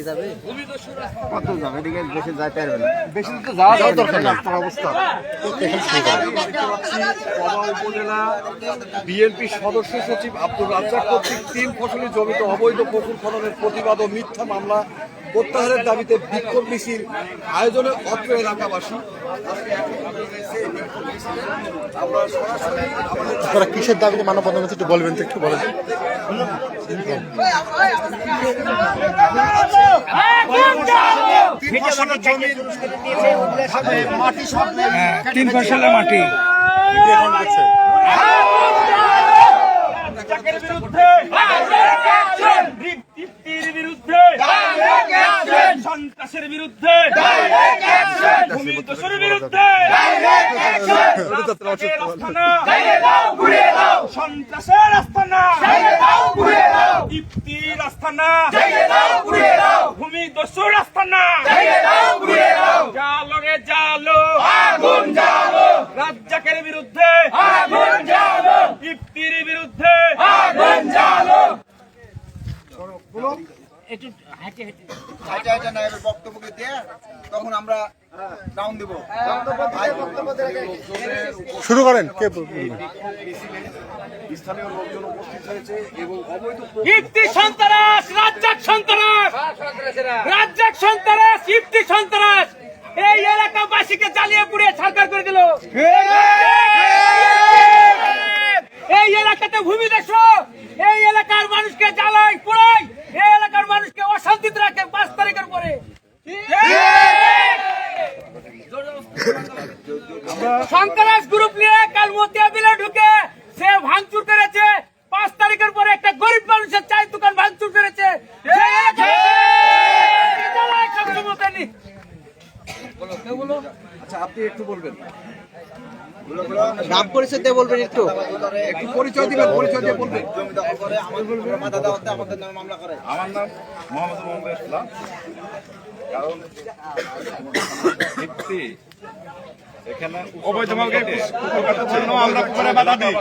এদিকে যাবে? কত যাবে? এদিকে বেশি যাইতে পারবে না। বেশি তো যাওয়া যাওয়ার দরকার না। আপনার অবস্থা। উপজেলা বিএনপি সদস্য সচিব আব্দুর রাজ্জাক কর্তৃক তিন ফসলি জমিতে অবৈধ পুকুর খননের প্রতিবাদ ও মিথ্যা মামলা প্রত্যাহারের দাবিতে বিক্ষোভ মিছিল আয়োজনে অত্র এলাকাবাসী। আমরা সরাসরি আমাদের আপনারা কিসের দাবিতে মানব বন্ধন একটু বলবেন তো একটু বলেন। তিন মাটি। ফসলে মাটি। চাকের বিরুদ্ধে। তৃপ্তির বিরুদ্ধে। সন্ত্রাসের বিরুদ্ধে। ভূমি দোষের বিরুদ্ধে। সন্ত্রাসের আস্থানা তৃপ্তির আস্থানা ভূমি দোষের আস্তানা জালো রে জালো রাজ্জাকের বিরুদ্ধে তৃপ্তির বিরুদ্ধে হাইটে হাইটে। নাইবের বক্তব্যকে দিয়ে তখন আমরা ডাউন দিব। শুরু করেন কে স্থানীয় লোকজন উপস্থিত হয়েছে এবং অবৈধ ইফতি সন্ত্রাস রাজ্জাক সন্ত্রাস রাজ্জাক সন্ত্রাস ইফতি সন্ত্রাস। এই এলাকাবাসীকে জ্বালিয়ে পুড়িয়ে সরকার করে দিল। এই এলাকাতে ভূমি দেশ এই এলাকার মানুষকে জ্বালাই পুড়াই এই এলাকার মানুষকে অশান্তিতে রাখে পাঁচ তারিখের পরে। সন্ত্রাস গ্রুপ নিয়ে কাল মতিয়া বিলে ঢুকে সে ভাঙচুর করেছে। পাঁচ তারিখের পরে একটা গরিব মানুষের চাই দোকান ভাঙচুর করেছে। আচ্ছা আপনি একটু বলবেন। নাম পরিচয় দিয়ে বলবেন একটু? একটু পরিচয় দিবেন পরিচয় দিয়ে বলবেন। আমার নাম মোহাম্মদ মোহাম্মদ ইসলাম। কারণ এখানে অবৈধভাবে আমরা করে বাধা দিই।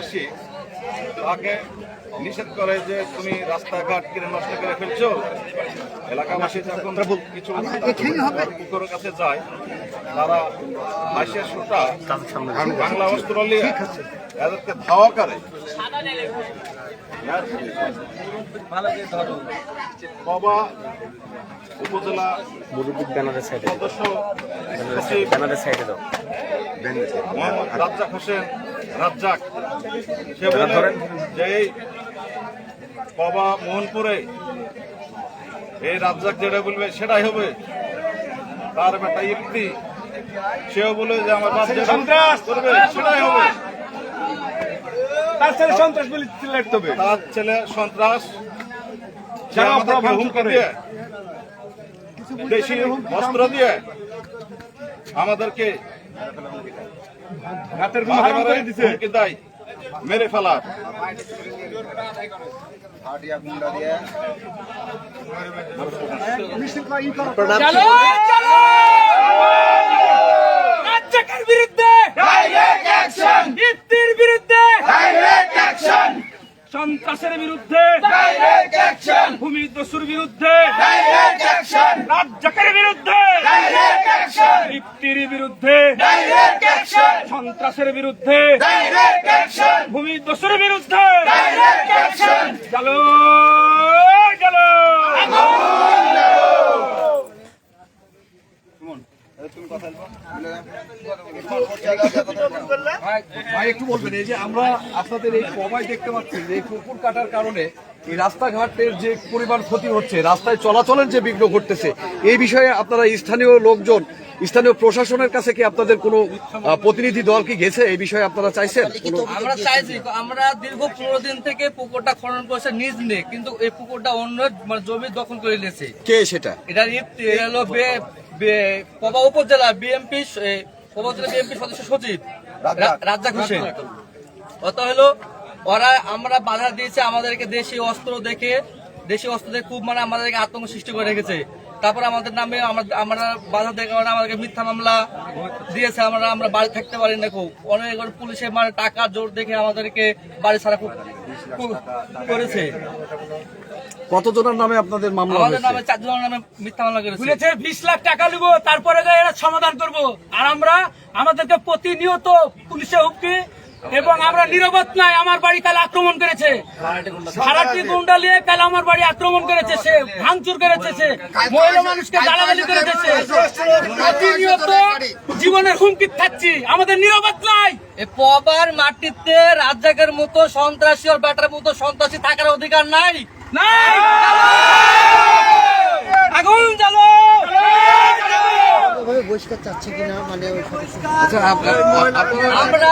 তাকে নিষেধ করে যে তুমি রাস্তাঘাট কিনে নষ্ট করে ফেলছো এলাকাবাসী যখন কিছু পুকুরের কাছে যায় তারা হাসির সুটা বাংলা অস্ত্র নিয়ে এদেরকে ধাওয়া করে। বাবা উপজেলা ব্যানারের সাইডে সদস্য ব্যানারের সাইডে দাও। মোহাম্মদ রাজ্জাক হোসেন রাজ্জাক। সে বলেন যে এই বাবা মোহনপুরে। এই রাজ্জাক যেটা বলবে সেটাই হবে। তার বেটা ইফতি সেও বলে যে আমার বাপ যেটা করবে সেটাই হবে। তার ছেলে সন্ত্রাস বলে সিলেক্ট হবে। তার ছেলে সন্ত্রাস। যারা আমাদেরকে হুমকি দিয়ে দেশি অস্ত্র দিয়ে আমাদেরকে রাতের ঘুম হারাম করে দিছে। হুমকি দেয় মেরে ফেলার। হাটিয়া গুন্ডা দিয়ে চলো চলো রাজ্জাকের বিরুদ্ধে ইফতির বিরুদ্ধে সন্ত্রাসের বিরুদ্ধে ভূমি দস্যুর বিরুদ্ধে রাজ্জাকের বিরুদ্ধে ইফতির বিরুদ্ধে সন্ত্রাসের বিরুদ্ধে ভূমি দস্যুর বিরুদ্ধে ভাই একটু বলবেন এই যে আমরা আপনাদের এই কমাই দেখতে পাচ্ছি যে এই কাটার কারণে এই রাস্তাঘাটের যে পরিমাণ ক্ষতি হচ্ছে রাস্তায় চলাচলের যে বিঘ্ন ঘটতেছে এই বিষয়ে আপনারা স্থানীয় লোকজন স্থানীয় প্রশাসনের কাছে কি আপনাদের কোনো প্রতিনিধি দল কি গেছে? এই বিষয়ে আপনারা চাইছেন? আমরা চাইছি আমরা দীর্ঘ পনেরো দিন থেকে পুকুরটা খনন করেছে নিজ নেই কিন্তু এই পুকুরটা অন্য মানে জমি দখল করে নিয়েছে। কে সেটা? এটা হলো পবা উপজেলা বিএমপি পবা উপজেলা বিএমপি সদস্য সচিব রাজ্জাক। হোসেন। অত হলো ওরা আমরা বাধা দিয়েছে আমাদেরকে দেশি অস্ত্র দেখে দেশি অস্ত্র দেখে খুব মানে আমাদেরকে আতঙ্ক সৃষ্টি করে রেখেছে। তারপর আমাদের নামে আমরা আমরা বাধা দেওয়ার কারণে আমাদেরকে মিথ্যা মামলা দিয়েছে আমরা আমরা বাড়ি থাকতে পারি না খুব। অনেক পুলিশে মানে টাকা জোর দেখে আমাদেরকে বাড়ি ছাড়া করেছে। কতজনের নামে আপনাদের মামলা আমাদের নামে চারজনের নামে মিথ্যা মামলা করেছে। বলেছে বিশ লাখ টাকা নিব তারপরে এরা সমাধান করব। আর আমরা আমাদেরকে প্রতিনিয়ত পুলিশে হুমকি এবং আমরা নিরাপদ নাই আমার বাড়ি কাল আক্রমণ করেছে। ভাড়াটি গুন্ডা নিয়ে কাল আমার বাড়ি আক্রমণ করেছে সে ভাঙচুর করেছে সে মহিলা মানুষকে গালাগালি করেছে সে। প্রতিনিয়ত জীবনের হুমকি থাকছি আমাদের নিরাপদ নাই। পবার মাটিতে রাজ্জাকের মতো সন্ত্রাসী আর ব্যাটার মতো সন্ত্রাসী থাকার অধিকার নাই। নাই। আগুন জ্বালো। আচ্ছা আপ- আপনারা আমরা